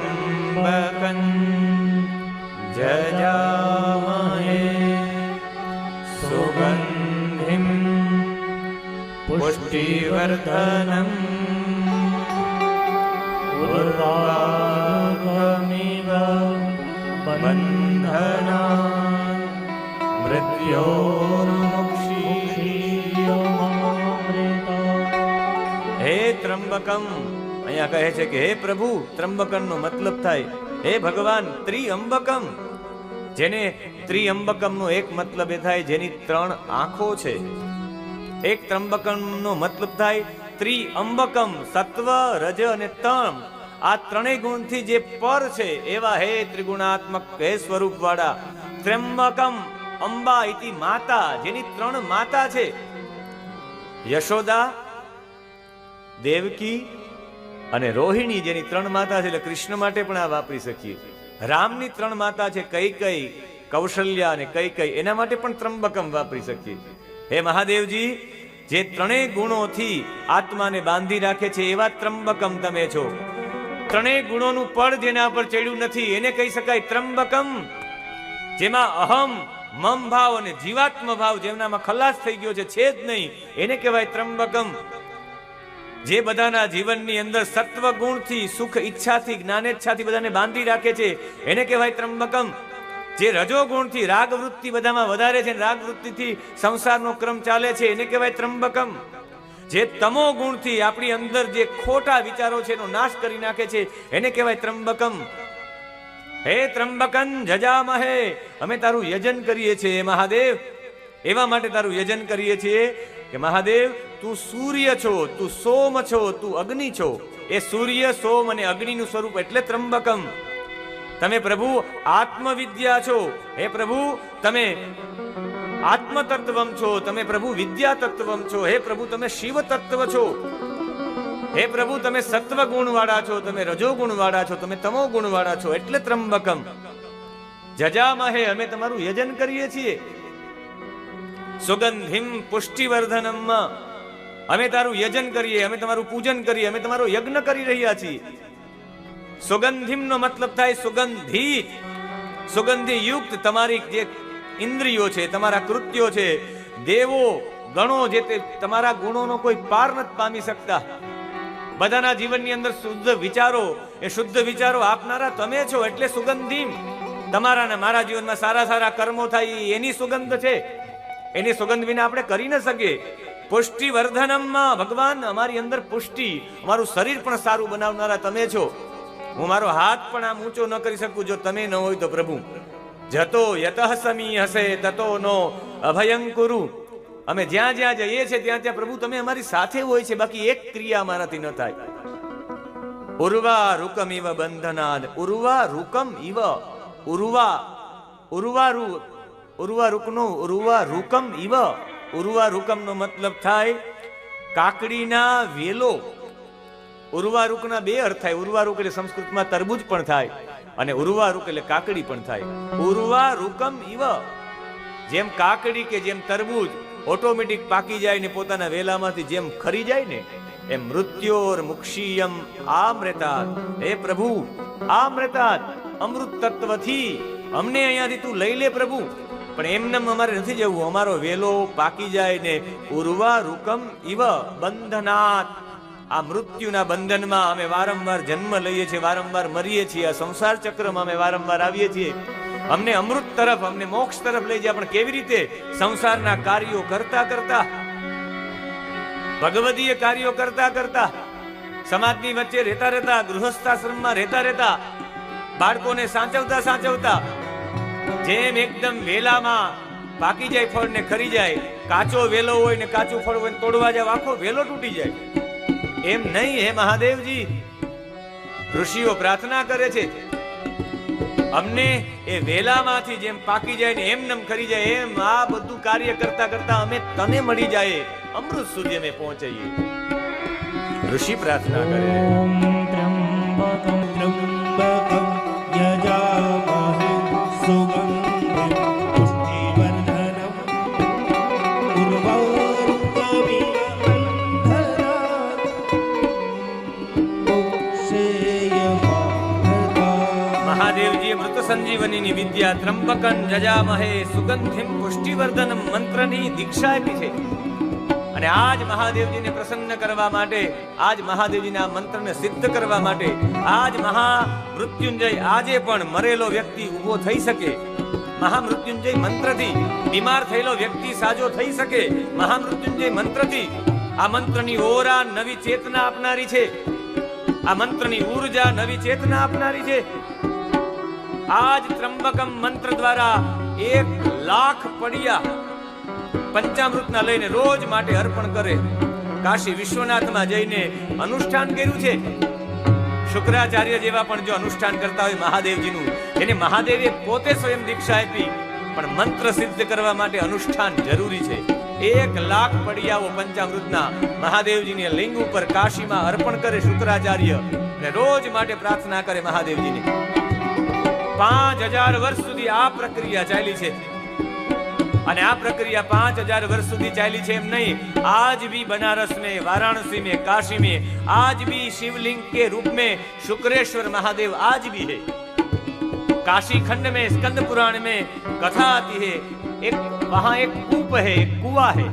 म्बकन् जजामहे सुगन्धिम् पुष्टिवर्धनम्। उर्वामिव बबन्धना मृत्योक्षि हे त्र्यम्बकम्। અહીંયા કહે છે કે, હે પ્રભુ ત્રંબકમ નો મતલબ થાય. હે ભગવાન ત્રિઅંબકમ જેને ત્રિઅંબકમ નો એક મતલબ એ થાય, જેની ત્રણ આંખો છે. એક ત્રંબકમ નો મતલબ થાય ત્રિઅંબકમ સત્વ, રજ અને તમ. આ ત્રણેય ગુણથી જે પર છે, એવા હે ત્રિગુણાત્મક હે સ્વરૂપ વાળા ત્રંબકમ અંબા ઇતિ માતા, જેની ત્રણ માતા છે. યશોદા, દેવકી અને રોહિણી જેની ત્રણ માતા છે એટલે કૃષ્ણ માટે પણ આ વાપરી શકીએ. રામની ત્રણ માતા છે કઈ કઈ, કૌશલ્યા અને કઈ કઈ, એના માટે પણ ત્રંબકમ વાપરી શકીએ. હે મહાદેવજી, જે ત્રણેય ગુણોથી આત્માને બાંધી રાખે છે એવા ત્રંબકમ તમે છો. ત્રણેય ગુણોનું પડ જેના પર ચડ્યું નથી, એને કહી શકાય ત્રંબકમ જેમાં અહમ, મમ ભાવ અને જીવાત્મ ભાવ જેમનામાં ખલાસ થઈ ગયો છે છે જ નહીં, એને કહેવાય ત્રંબકમ જે બધાના જીવનની અંદર સત્વ ગુણથી સુખ ઈચ્છાથી જ્ઞાનેચ્છાથી બધાને બાંધી રાખે છે, એને કહેવાય ત્રંબકમ જે રજો ગુણથી રાગ વૃત્તિ બધામાં વધારે છે રાગ વૃત્તિથી સંસારનો ક્રમ ચાલે છે, એને કહેવાય ત્રંબકમ જે તમો ગુણથી આપણી અંદર જે ખોટા વિચારો છે, એનો નાશ કરી નાખે છે, એને કહેવાય ત્રંબકમ હે ત્રંબકન જજામહે. અમે તારું યજન કરીએ છીએ, મહાદેવ. એવા માટે તારું યજન કરીએ છીએ કે મહાદેવ, તું સૂર્ય છો, તું સોમ છો, તું અગ્નિ છો. એ સૂર્ય, સોમ અને અગ્નિનું સ્વરૂપ એટલે ત્રંબકમ તમે પ્રભુ આત્મવિદ્યા છો. હે પ્રભુ, તમે આત્મ તત્વમ છો. તમે પ્રભુ વિદ્યા તત્વમ છો. હે પ્રભુ, તમે શિવ તત્વ છો. હે પ્રભુ, તમે સત્વ ગુણવાળા છો. તમે રજો ગુણવાળા છો. તમે તમો ગુણવાળા છો. એટલે ત્રંબકમ જજામહે, અમે તમારું યજન કરીએ છીએ. સુગંધિમ પુષ્ટિવર્ધનમ. અમે તારું યજન કરીએ, અમે તમારું પૂજન કરીએ, અમે તમારો યજ્ઞ કરી રહ્યા છીએ. સુગંધિમ નો મતલબ થાય સુગંધી. સુગંધી યુક્ત તમારી જે ઇન્દ્રિયો છે, તમારા કૃત્યો છે, દેવો, ગણો જે તે તમારા ગુણોનો કોઈ પાર નથી પામી શકતા. બધાના જીવનની અંદર શુદ્ધ વિચારો, એ શુદ્ધ વિચારો આપનારા તમે છો એટલે સુગંધીમ. તમારા ને મારા જીવનમાં સારા સારા કર્મો થાય, એની સુગંધ છે. એની સુગંધ વિના આપણે કરી ન શકીએ. પુષ્ટિ વર્ધનમમાં ભગવાન, અમારી અંદર પુષ્ટિ. અમારું શરીર પણ સારું બનાવનારા તમે છો. હું મારો હાથ પણ આમ ઊંચો ન કરી શકું જો તમે ન હોય તો પ્રભુ. જતો યતઃ સમી હશે, તતો નો અભયં કુરુ. અમે જ્યાં જ્યાં જઈએ છીએ, ત્યાં ત્યાં પ્રભુ તમે અમારી સાથે હોય છે, બાકી એક ક્રિયા અમારાથી ન થાય. ઉર્વા રૂકમ ઇવ બંધનાદ. ઉર્વા રૂકમ ઇવ ઉર્વા ઉર્વા રૂ ઉર્વા રૂકનું, ઉર્વા રૂકમ ઇવ ઉર્વા રૂકમનો મતલબ થાય કાકડીના વેલો. ઉર્વા રૂકના બે અર્થ થાય. ઉર્વા રૂક એટલે સંસ્કૃતમાં તરબૂજ પણ થાય અને ઉર્વા રૂક એટલે કાકડી પણ થાય. ઉર્વા રૂકમ ઇવ જેમ કાકડી કે જેમ તરબૂજ ઓટોમેટિક પાકી જાય ને પોતાના વેલામાંથી જેમ ખરી જાય ને, એમ મૃત્યોર મુક્ષીયમ આમ્રતાત હે પ્રભુ આમ્રતાત અમૃત તત્વથી અમને અહીંયાથી તું લઈ લે પ્રભુ. પણ એમનેમ અમારે નથી જવું. અમારો વેલો પાકી જાય ને ઉર્વા રૂકમ ઇવ બંધનાત. આ મૃત્યુના બંધનમાં અમે વારંવાર જન્મ લઈએ છીએ, વારંવાર મરીએ છીએ. આ સંસાર ચક્રમાં અમે વારંવાર આવીએ છીએ. અમને અમૃત તરફ, અમને મોક્ષ તરફ લઈ જાય. પણ કેવી રીતે સંસારના કાર્યો કરતા કરતા, ભગવદીય કાર્યો કરતા કરતા, સમાજની વચ્ચે રહેતા રહેતા, ગૃહસ્થાશ્રમમાં રહેતા રહેતા, બાળકોને સાચવતા સાચવતા જેમ એકદમ વેલામાં પાકી જાય ફળ ને ખરી જાય, કાચો વેલો હોય ને કાચું ફળ હોય તોડવા જાવ, આખો વેલો તૂટી જાય. એમ નહીં, હે મહાદેવજી? ઋષિઓ પ્રાર્થના કરે છે, અમને એ વેલામાંથી જેમ પાકી જાય ને એમ નમ ખરી જાય, એમ આ બધું કાર્ય કરતા કરતા અમે તને મળી જાય, અમૃત સુધી અમે પહોંચાઈએ. ઋષિ પ્રાર્થના કરે સંજીવનીની વિદ્યા ત્રંબકન જજામહે સુગંધિમ પુષ્ટિવર્ધનમ મંત્રની દીક્ષા આપી છે. અને આજ મહાદેવજીને પ્રસન્ન કરવા માટે, આજ મહાદેવજીના મંત્રને સિદ્ધ કરવા માટે, આજ મહા મૃત્યુંજય આજે પણ મરેલો વ્યક્તિ ઊભો થઈ શકે. મહામૃત્યુંજય મંત્રથી બીમાર થયેલો વ્યક્તિ સાજો થઈ શકે. મહામૃત્યુંજય મંત્રથી આ મંત્રની ઓરા નવી ચેતના આપનારી છે. આ મંત્રની ઊર્જા નવી ચેતના આપનારી છે. આજ ત્રંબકમ મંત્ર દ્વારા એક લાખ પડિયા પંચામૃતના લઈને રોજ માટે અર્પણ કરે. કાશી વિશ્વનાથમાં જઈને અનુષ્ઠાન કર્યું છે. શુક્રાચાર્ય જેવા પણ જો અનુષ્ઠાન કરતા હોય મહાદેવજીનું એને મહાદેવે પોતે સ્વયં દીક્ષા આપી, પણ મંત્ર સિદ્ધ કરવા માટે અનુષ્ઠાન જરૂરી છે. એક લાખ પડિયાઓ પંચામૃતના મહાદેવજીને લિંગ ઉપર કાશીમાં અર્પણ કરે શુક્રાચાર્ય ને રોજ માટે પ્રાર્થના કરે મહાદેવજીને. પાંચ હજાર વર્ષ સુધી આ પ્રક્રિયા ચાલી છે અને આ પ્રક્રિયા પાંચ હજાર વર્ષ સુધી ચાલી છે એમ નહીં आज भी बनारस में वाराणसी में काशी में आज भी शिवलिंग के रूप में शुक्रेश्वर महादेव आज भी है काशी खंड में स्कंद पुराण में कथा आती है एक वहां एक कूप है एक कुआ है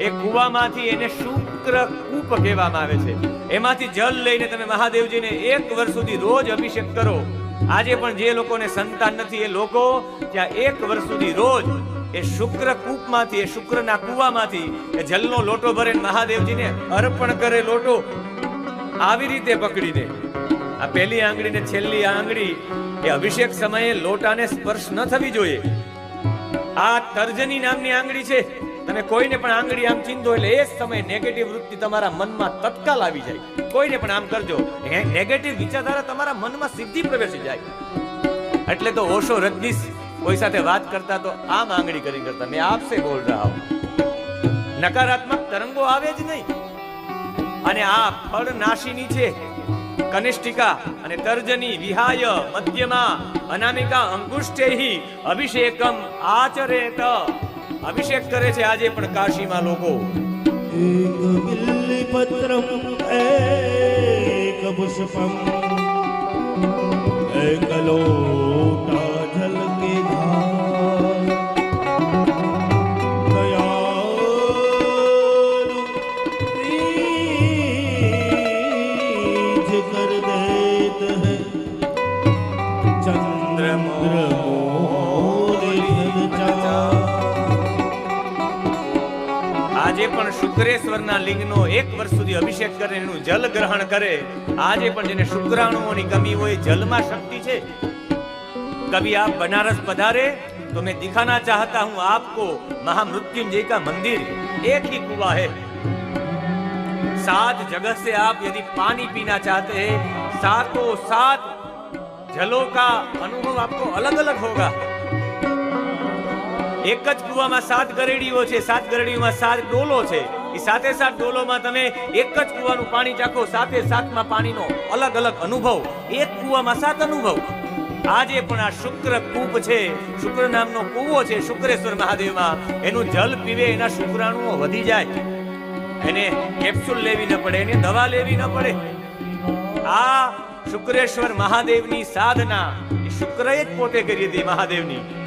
એ કુવામાંથી એને શુક્ર કૂપ કહેવામાં આવે છે એમાંથી જલ લઈને તમે મહાદેવજીને એક વર્ષ સુધી રોજ અભિષેક કરો આજે પણ જે લોકોને સંતાન નથી, એ લોકો ત્યાં એક વર્ષ સુધી રોજ એ શુક્ર કૂપમાંથી, એ શુક્રના કૂવામાંથી, એ જલનો લોટો ભરીને મહાદેવજીને અર્પણ કરે લોટો. આવી રીતે પકડી દે આ પહેલી આંગળી ને છેલ્લી આંગળી, એ અભિષેક સમયે લોટાને સ્પર્શ ન થવી જોઈએ. આ તર્જની નામની આંગળી છે. તમે કોઈને પણ આંગળી આમ ચીંધો એટલે એ જ નેગેટિવ વૃત્તિ તમારા મનમાં તત્કાલ આવી જાય. કોઈને પણ આમ કરજો નેગેટિવ વિચારધારા તમારા મનમાં સીધી પ્રવેશી જાય. એટલે તો ઓશો રજનીશ કોઈ સાથે વાત કરતા તો આમ આંગળી કરી કરતા, મેં આપસે બોલ રહા હું. નકારાત્મક તરંગો આવે જ નહીં. અને આ ફળ નાશીની છે, કનિષ્ઠિકા અને તર્જની વિહાય મધ્યમાં અનામિકા અંગુષ્ઠેહી અભિષેકમ આચરેત. અભિષેક કરે છે આજે પણ કાશીમાં લોકો. એક બિલ્લી પત્રમ, એક પુષ્પમ. એકલો ઝલકે ઘા. શુક્રેશ્વરના લિંગનો એક વર્ષ સુધી અભિષેક કરે એનું જલ ગ્રહણ કરે આજે પણ જેને શુક્રાણુઓની કમી હોય જલમાં શક્તિ છે कभी आप बनारस पधारे तो मैं दिखाना चाहता हूं आपको महामृत्युंजय का मंदिर एक ही कुआ है सात जगह से आप यदि पानी पीना चाहते हैं सातों सात जलों का अनुभव आपको अलग अलग होगा એક જ કુવામાં સાત ગરેડીઓ છે, સાત ગરેડીઓમાં સાત ડોલો છે. એ સાતે સાત ડોલોમાં તમે એક જ કુવાનું પાણી ચાખો સાતે સાતમાં પાણીનો અલગ અલગ અનુભવ. એક કુવામાં સાત અનુભવ. આજે પણ આ શુક્ર કૂપ છે, શુક્ર નામનો કૂવો છે, શુક્રેશ્વર મહાદેવમાં. એનું જલ પીવે, એના શુક્રાણુઓ વધી જાય. એને કેપ્સ્યુલ લેવી ન પડે, એને દવા લેવી ન પડે. આ શુક્રેશ્વર મહાદેવની સાધના, એ શુક્રએ જ પોતે કરી હતી મહાદેવની.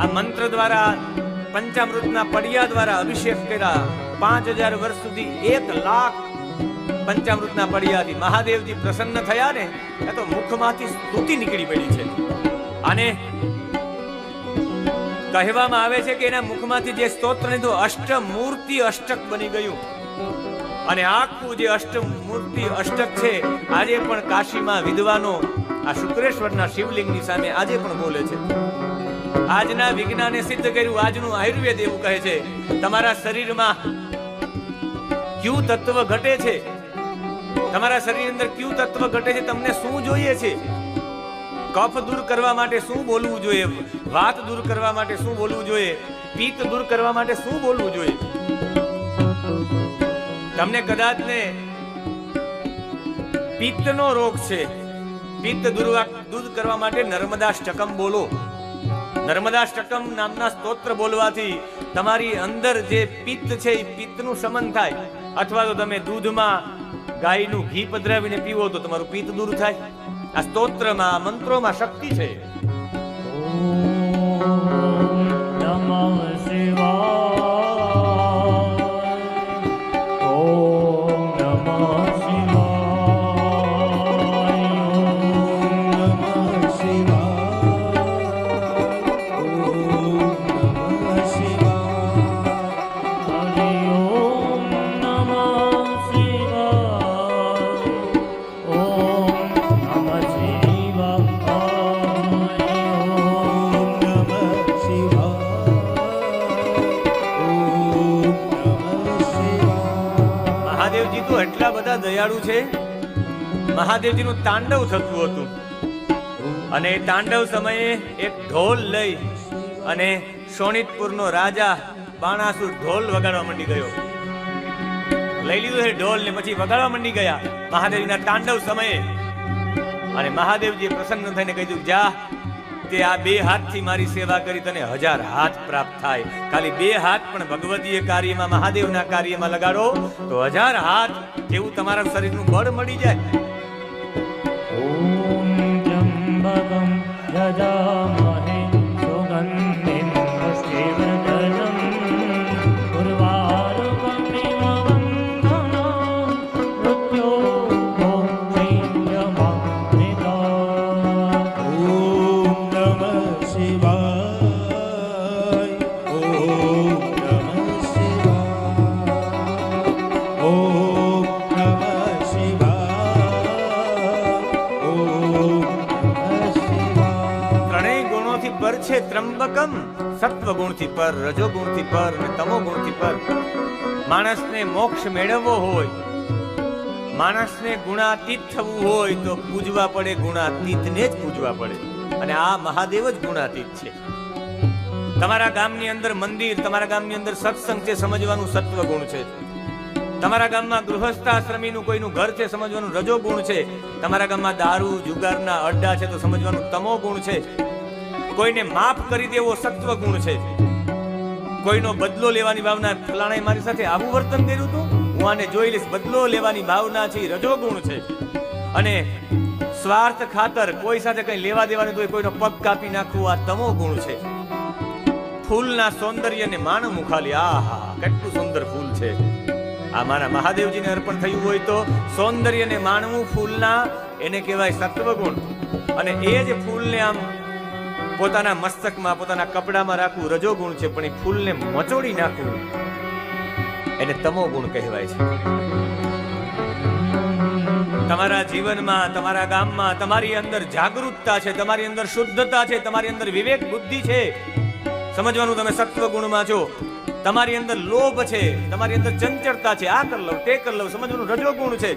આ મંત્ર દ્વારા પંચામૃતના પડિયા દ્વારા અભિષેક કર્યા. પાંચ હજાર વર્ષ સુધી એક લાખ પંચામૃતના પડિયાથી મહાદેવજી પ્રસન્ન થયા ને, એ તો મુખમાંથી સ્તુતિ નીકળી પડી છે. અને કહેવામાં આવે છે કે એના મુખમાંથી જે સ્તોત્ર લીધું, અષ્ટમૂર્તિ અષ્ટક બની ગયું. અને આખું જે અષ્ટમૂર્તિ અષ્ટક છે, આજે પણ કાશીમાં વિદ્વાનો આ શુક્રેશ્વરના શિવલિંગની સામે આજે પણ બોલે છે. આજના વિજ્ઞાને સિદ્ધ કર્યું, આજનું આયુર્વેદ એવું કહે છે, તમારા શરીરમાં ક્યુ તત્વ ઘટે છે? તમારા શરીર અંદર ક્યુ તત્વ ઘટે છે? તમને શું જોઈએ છે? કફ દૂર કરવા માટે શું બોલવું જોઈએ? વાત દૂર કરવા માટે શું બોલવું જોઈએ? પિત્ત દૂર કરવા માટે શું બોલવું જોઈએ? તમને કદાચ ને પિત્તનો રોગ છે, પિત્ત દૂર કરવા માટે નર્મદા સ્ટકમ બોલો. નર્મદા નામના સ્તોત્ર બોલવાથી તમારી અંદર જે પિત્ત છે એ પિત્તનું શમન થાય. અથવા તો તમે દૂધમાં ગાયનું ઘી પધરાવીને પીવો તો તમારું પિત્ત દૂર થાય. આ સ્તોત્રમાં, મંત્રોમાં શક્તિ છે. મહાદેવજી તો એટલા બધા દયાળુ છે. મહાદેવજીનું તાંડવ થતું હતું. અને તાંડવ સમયે એક ઢોલ લઈ અને શોણિતપુરનો રાજા બાણાસુર ઢોલ વગાડવા માંડી ગયો. લઈ લીધું છે ઢોલ ને પછી વગાડવા માંડી ગયા. મહાદેવજીના તાંડવ સમયે. અને મહાદેવજીએ પ્રસન્ન થઈને કહ્યું, જા તે આ બે હાથથી મારી સેવા કરી તને હજાર હાથ પ્રાપ્ત થાય. ખાલી બે હાથ પણ ભગવતીય કાર્યમાં, મહાદેવના કાર્યમાં લગાડો તો હજાર હાથ જેવું તમારા શરીરનું બળ મળી જાય. છે ત્રંબકમ સત્વ ગુણથી પર રજો ગુણથી પર અને તમો ગુણથી પર. માણસને મોક્ષ મેળવવો હોય, માણસને ગુણાતીત થવું હોય તો પૂજવા પડે, ગુણાતીતને જ પૂજવા પડે. અને આ મહાદેવ જ ગુણાતીત છે. તમારા ગામની અંદર મંદિર, તમારા ગામની અંદર સત્સંગ છે સમજવાનું સત્વ ગુણ છે. તમારા ગામમાં ગૃહસ્થાશ્રમીનું કોઈનું ઘર છે સમજવાનું રજો ગુણ છે. તમારા ગામમાં દારૂ, જુગારના અડ્ડા છે તો સમજવાનું તમો ગુણ છે. કોઈને માફ કરી દેવો સત્વ ગુણ છે. કોઈનો બદલો લેવાની ભાવના ફલાણાએ મારી સાથે આવું વર્તન કર્યું હતું? હું આને જોઈ લઈશ. બદલો લેવાની ભાવના છે રજો ગુણ છે. અને સ્વાર્થ ખાતર કોઈ સાથે કઈ લેવા દેવાનું તો કોઈનો પગ કાપી નાખવું આ તમો ગુણ છે. ફૂલના સૌંદર્યને માણવું ખાલી આહા, કેટલું સુંદર ફૂલ છે. આ મારા મહાદેવજીને અર્પણ થયું હોય તો સૌંદર્યને માણવું ફૂલના, એને કહેવાય સત્વગુણ. અને એ જ ફૂલને આમ પોતાના મસ્તકમાં, પોતાના કપડામાં રાખવું રજોગુણ છે, પણ એ ફૂલને મચોડી નાખવું એને તમો ગુણ કહેવાય છે. તમારા જીવનમાં, તમારા ગામમાં, તમારી અંદર જાગૃતતા છે, તમારી અંદર શુદ્ધતા છે, તમારી અંદર વિવેક બુદ્ધિ છે. સમજવાનું તમે સત્વ ગુણમાં છો. તમારી અંદર લોભ છે, તમારી અંદર ચંચળતા છે. આ કર લઉં, તે કર લઉં, સમજવાનું રજો ગુણ છે.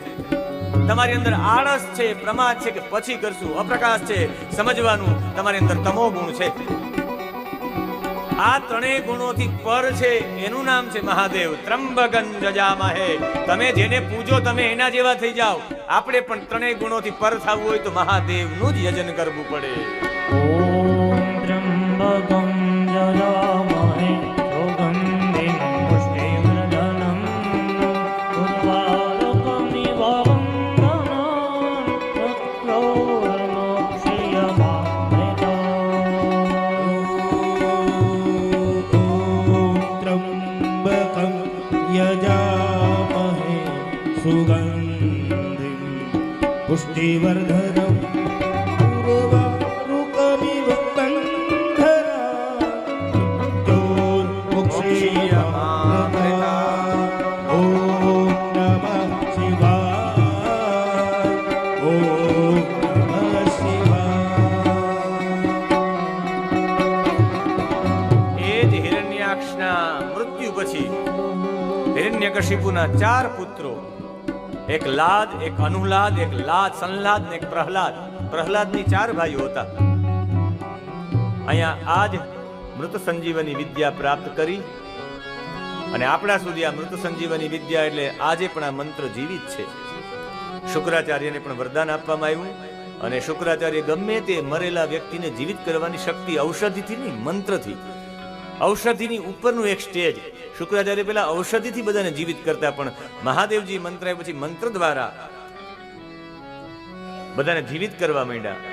તમારી અંદર આળસ છે, પ્રમાદ છે કે પછી કરશું? અપ્રકાશ છે, સમજવાનું તમારી અંદર તમો ગુણ છે. આ ત્રણેય ગુણોથી પર છે, એનું નામ છે મહાદેવ. ત્રંબગન જજામહે. તમે જેને પૂજો તમે એના જેવા થઈ જાઓ. આપણે પણ ત્રણેય ગુણોથી પર થવું હોય તો મહાદેવનું જ યજન કરવું પડે. હિરણ્યકશિપુના ચાર પુત્રો. એક લાદ, એક અનુલાદ, એક લાદ, સંલાદ ને એક પ્રહલાદ. પ્રહલાદની ચાર ભાઈઓ હતા. અહીંયા આજ મૃત સંજીવની વિદ્યા પ્રાપ્ત કરી અને આપણા સુધી આ મૃત સંજીવની વિદ્યા એટલે આજે પણ આ મંત્ર જીવિત છે. શુક્રાચાર્યને પણ વરદાન આપવામાં આવ્યું અને શુક્રાચાર્ય ગમે તે મરેલા વ્યક્તિને જીવિત કરવાની શક્તિ ઔષધિથી નહીં, મંત્રથી. ઔષધિની ઉપરનું એક સ્ટેજ. શુક્રાચાર્ય પેલા ઔષધિથી બધાને જીવિત કરતા, પણ મહાદેવજી મંત્ર પછી મંત્ર દ્વારા બધાને જીવિત કરવા માંડ્યા.